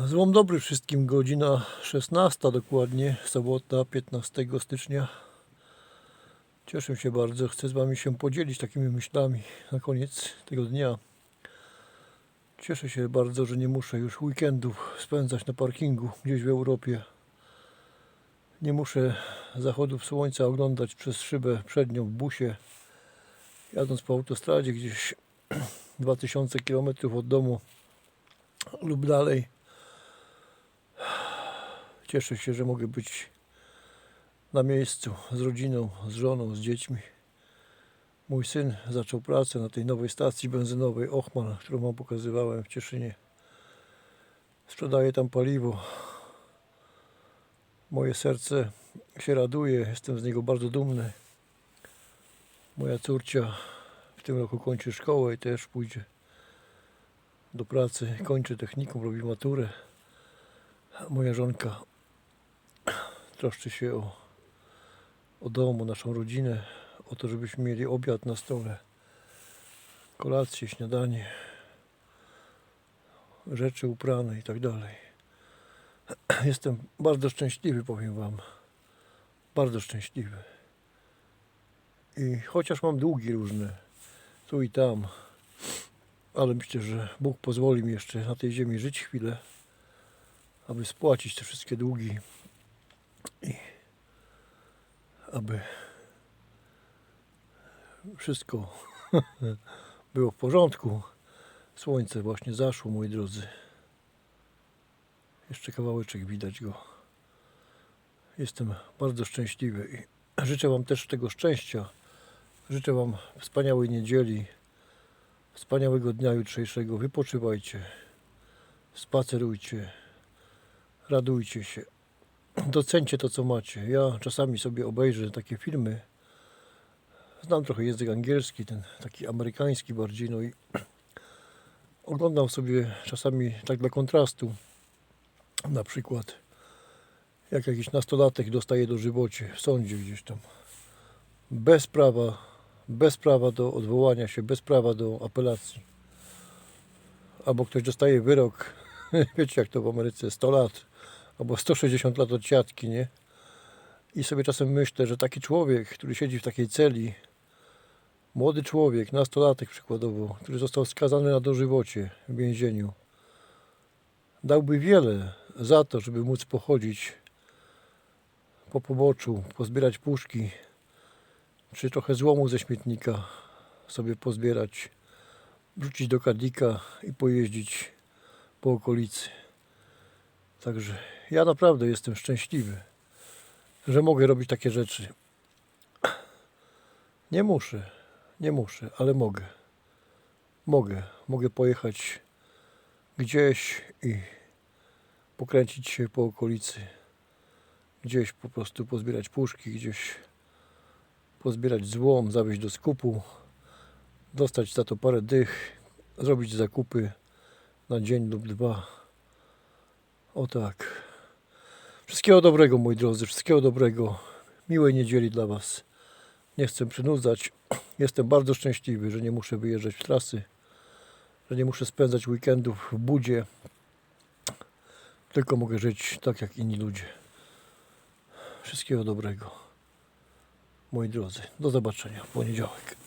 Złom dobry wszystkim, godzina 16 dokładnie, sobota 15 stycznia. Cieszę się bardzo, chcę z Wami się podzielić takimi myślami na koniec tego dnia. Cieszę się bardzo, że nie muszę już weekendów spędzać na parkingu gdzieś w Europie. Nie muszę zachodów słońca oglądać przez szybę przednią w busie, jadąc po autostradzie gdzieś 2000 km od domu lub dalej. Cieszę się, że mogę być na miejscu z rodziną, z żoną, z dziećmi. Mój syn zaczął pracę na tej nowej stacji benzynowej Ochman, którą wam pokazywałem w Cieszynie. Sprzedaje tam paliwo. Moje serce się raduje, jestem z niego bardzo dumny. Moja córcia w tym roku kończy szkołę i też pójdzie do pracy, kończy technikum, robi maturę. Moja żonka troszczy się o, o dom, o naszą rodzinę, o to, żebyśmy mieli obiad na stole, kolację, śniadanie, rzeczy uprane i tak dalej. Jestem bardzo szczęśliwy, powiem Wam. Bardzo szczęśliwy. I chociaż mam długi różne, tu i tam, ale myślę, że Bóg pozwoli mi jeszcze na tej ziemi żyć chwilę, aby spłacić te wszystkie długi i aby wszystko było w porządku. Słońce właśnie zaszło, moi drodzy. Jeszcze kawałeczek widać go. Jestem bardzo szczęśliwy i życzę Wam też tego szczęścia. Życzę Wam wspaniałej niedzieli, wspaniałego dnia jutrzejszego. Wypoczywajcie, spacerujcie, radujcie się. Docencie to, co macie. Ja czasami sobie obejrzę takie filmy. Znam trochę język angielski, ten taki amerykański bardziej, no i oglądam sobie czasami tak dla kontrastu. Na przykład, jak jakiś nastolatek dostaje do żywocie w sądzie gdzieś tam. Bez prawa, bez prawa do odwołania się, bez prawa do apelacji. Albo ktoś dostaje wyrok, wiecie jak to w Ameryce, 100 lat albo 160 lat od siatki, nie? I sobie czasem myślę, że taki człowiek, który siedzi w takiej celi, młody człowiek, nastolatek przykładowo, który został skazany na dożywocie w więzieniu, dałby wiele za to, żeby móc pochodzić po poboczu, pozbierać puszki, czy trochę złomu ze śmietnika sobie pozbierać, wrzucić do kadlika i pojeździć po okolicy. Także ja naprawdę jestem szczęśliwy, że mogę robić takie rzeczy. Nie muszę, nie muszę, ale mogę. Mogę, mogę pojechać gdzieś i pokręcić się po okolicy. Gdzieś po prostu pozbierać puszki, gdzieś pozbierać złom, zawieźć do skupu, dostać za to parę dych, zrobić zakupy na dzień lub dwa. O tak. Wszystkiego dobrego, moi drodzy, wszystkiego dobrego. Miłej niedzieli dla Was. Nie chcę przynudzać. Jestem bardzo szczęśliwy, że nie muszę wyjeżdżać w trasy, że nie muszę spędzać weekendów w budzie. Tylko mogę żyć tak jak inni ludzie. Wszystkiego dobrego. Moi drodzy, do zobaczenia w poniedziałek.